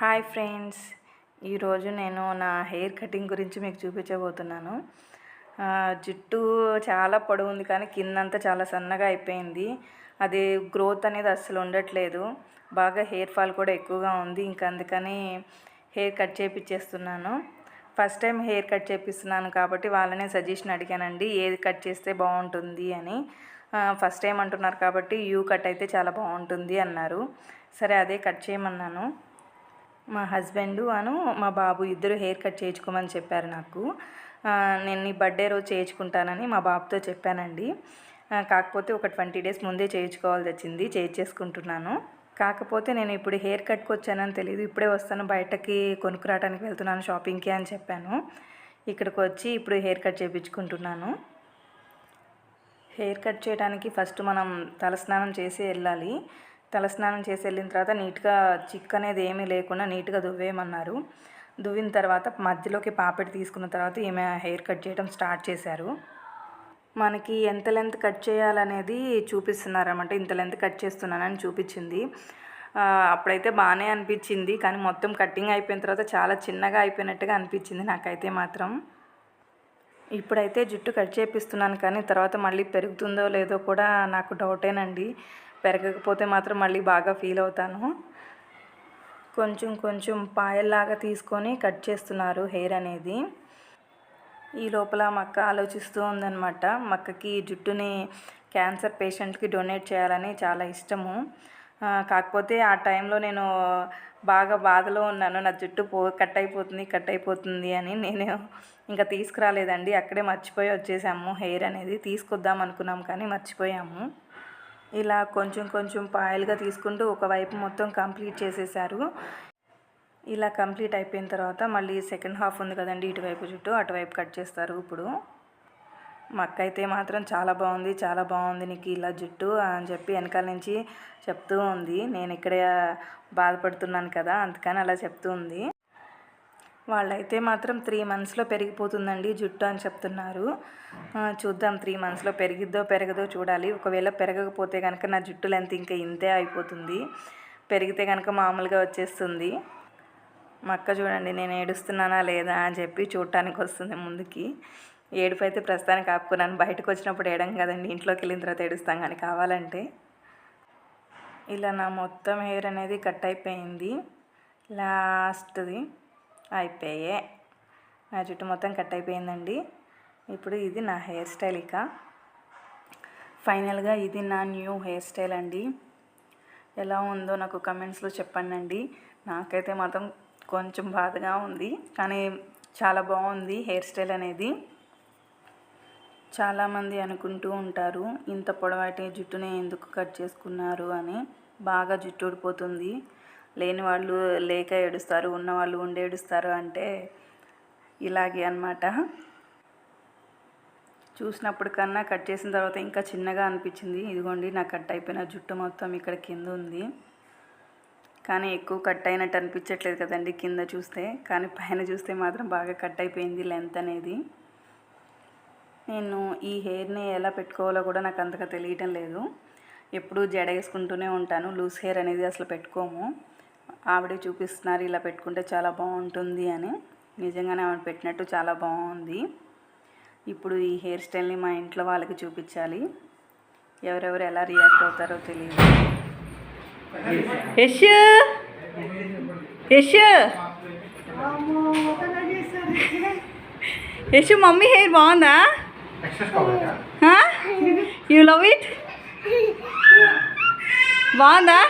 Hi friends. ఈరోజు నేను నా హెయిర్ కటింగ్ గురించి మీకు చూపించబోతున్నాను. జుట్టు చాలా పొడవు ఉంది కానీ కిందంతా చాలా సన్నగా అయిపోయింది. అది గ్రోత్ అనేది అస్సలు ఉండట్లేదు. బాగా హెయిర్ ఫాల్ కూడా ఎక్కువగా ఉంది. ఇంకా అందుకని హెయిర్ కట్ చేపించేస్తున్నాను ఫస్ట్ టైం హెయిర్ కట్ చేపిస్తున్నాను కాబట్టి వాళ్ళనే సజెషన్ అడిగానండి ఏది కట్ చేస్తే బాగుంటుంది అని. ఫస్ట్ టైం అంటున్నారు కాబట్టి యూ కట్ అయితే చాలా బాగుంటుంది అన్నారు. సరే అదే కట్ చేయమన్నాను. మా హస్బెండ్ అను మా బాబు ఇద్దరు హెయిర్ కట్ చేయించుకోమని చెప్పారు నాకు. నేను నీ బర్త్డే రోజు చేయించుకుంటానని మా బాబుతో చెప్పానండి. కాకపోతే ఒక ట్వంటీ డేస్ ముందే చేయించుకోవాల్సి వచ్చింది చేయించేసుకుంటున్నాను. కాకపోతే నేను ఇప్పుడు హెయిర్ కట్కి వచ్చానని తెలియదు ఇప్పుడే వస్తాను బయటకి కొనుక్కురావడానికి వెళ్తున్నాను షాపింగ్కి అని చెప్పాను. ఇక్కడికి వచ్చి ఇప్పుడు హెయిర్ కట్ చేయించుకుంటున్నాను. హెయిర్ కట్ చేయడానికి ఫస్ట్ మనం తలస్నానం చేసి వెళ్ళాలి. తలస్నానం చేసి వెళ్ళిన తర్వాత నీట్గా చిక్ అనేది ఏమీ లేకుండా నీట్గా దువ్వేయమన్నారు. దువ్విన తర్వాత మధ్యలోకి పాపెట్ తీసుకున్న తర్వాత ఈమె హెయిర్ కట్ చేయడం స్టార్ట్ చేశారు. మనకి ఎంత లెంత్ కట్ చేయాలనేది చూపిస్తున్నారన్నమాట. ఇంత లెంత్ కట్ చేస్తున్నానని చూపించింది. అప్పుడైతే బాగానే అనిపించింది కానీ మొత్తం కటింగ్ అయిపోయిన తర్వాత చాలా చిన్నగా అయిపోయినట్టుగా అనిపించింది నాకైతే మాత్రం. ఇప్పుడైతే జుట్టు కట్ చేపిస్తున్నాను కానీ తర్వాత మళ్ళీ పెరుగుతుందో లేదో కూడా నాకు డౌటేనండి. పెరగకపోతే మాత్రం మళ్ళీ బాగా ఫీల్ అవుతాను. కొంచెం కొంచెం పాయల్లాగా తీసుకొని కట్ చేస్తున్నారు హెయిర్ అనేది. ఈ లోపల మక్క ఆలోచిస్తూ ఉందన్నమాట మక్కకి జుట్టుని క్యాన్సర్ పేషెంట్కి డొనేట్ చేయాలని చాలా ఇష్టము. కాకపోతే ఆ టైంలో నేను బాగా బాధలో ఉన్నాను నా జుట్టు పో కట్ అయిపోతుంది కట్ అయిపోతుంది అని నేను ఇంకా తీసుకురాలేదండి అక్కడే మర్చిపోయి వచ్చేసాము హెయిర్ అనేది. తీసుకొద్దాం అనుకున్నాం కానీ మర్చిపోయాము. ఇలా కొంచెం కొంచెం పాయలుగా తీసుకుంటూ ఒకవైపు మొత్తం కంప్లీట్ చేసేసారు. ఇలా కంప్లీట్ అయిపోయిన తర్వాత మళ్ళీ సెకండ్ హాఫ్ ఉంది కదండి ఇటువైపు జుట్టు అటువైపు కట్ చేస్తారు ఇప్పుడు. మక్క అయితే మాత్రం చాలా బాగుంది చాలా బాగుంది నీకు ఇలా జుట్టు అని చెప్పి వెనకాల నుంచి చెప్తూ ఉంది. నేను ఇక్కడే బాధపడుతున్నాను కదా అందుకని అలా చెప్తూ ఉంది. వాళ్ళైతే మాత్రం త్రీ మంత్స్లో పెరిగిపోతుందండి జుట్టు అని చెప్తున్నారు. చూద్దాం త్రీ మంత్స్లో పెరిగిద్దో పెరగదో చూడాలి. ఒకవేళ పెరగకపోతే కనుక నా జుట్టు లెంత్ ఇంకా ఇంతే అయిపోతుంది. పెరిగితే కనుక మామూలుగా వచ్చేస్తుంది. మా అక్క చూడండి నేను ఏడుస్తున్నానా లేదా అని చెప్పి చూడటానికి వస్తుంది ముందుకి. ఏడుపు అయితే ప్రస్తుతానికి ఆపుకున్నాను. బయటకు వచ్చినప్పుడు ఏడం కదండి ఇంట్లోకి వెళ్ళిన తర్వాత ఏడుస్తాం కానీ కావాలంటే. ఇలా నా మొత్తం హెయిర్ అనేది కట్ అయిపోయింది. లాస్ట్ది. అయిపోయే నా జుట్టు మొత్తం కట్ అయిపోయిందండి. ఇప్పుడు ఇది నా హెయిర్ స్టైల్ ఇక. ఫైనల్గా ఇది నా న్యూ హెయిర్ స్టైల్ అండి. ఎలా ఉందో నాకు కమెంట్స్లో చెప్పండి నాకైతే మాత్రం కొంచెం బాధగా ఉంది కానీ చాలా బాగుంది హెయిర్ స్టైల్ అనేది. చాలామంది అనుకుంటూ ఉంటారు ఇంత పొడవాటి జుట్టుని ఎందుకు కట్ చేసుకున్నారు అని. బాగా జుట్టు ఊడిపోతుంది. లేని వాళ్ళు లేక ఏడుస్తారు ఉన్నవాళ్ళు ఉండి ఏడుస్తారు అంటే ఇలాగే అన్నమాట. చూసినప్పుడు కన్నా కట్ చేసిన తర్వాత ఇంకా చిన్నగా అనిపించింది. ఇదిగోండి నా కట్ అయిపోయిన జుట్టు మొత్తం ఇక్కడ కింద ఉంది. కానీ ఎక్కువ కట్ అయినట్టు అనిపించట్లేదు కదండి కింద చూస్తే. కానీ పైన చూస్తే మాత్రం బాగా కట్ అయిపోయింది లెంత్ అనేది. నేను ఈ హెయిర్ని ఎలా పెట్టుకోవాలో కూడా నాకు అంతగా తెలియటం లేదు. ఎప్పుడూ జడ వేసుకుంటూనే ఉంటాను. లూజ్ హెయిర్ అనేది అసలు పెట్టుకోము. ఆవిడే చూపిస్తున్నారు ఇలా పెట్టుకుంటే చాలా బాగుంటుంది అని. నిజంగానే ఆవిడ పెట్టినట్టు చాలా బాగుంది. ఇప్పుడు ఈ హెయిర్ స్టైల్ని మా ఇంట్లో వాళ్ళకి చూపించాలి. ఎవరెవరు ఎలా రియాక్ట్ అవుతారో తెలియదు. యశ్! యశ్! యశ్ మమ్మీ హెయిర్ బాగుందా? You love it? బాగుందా?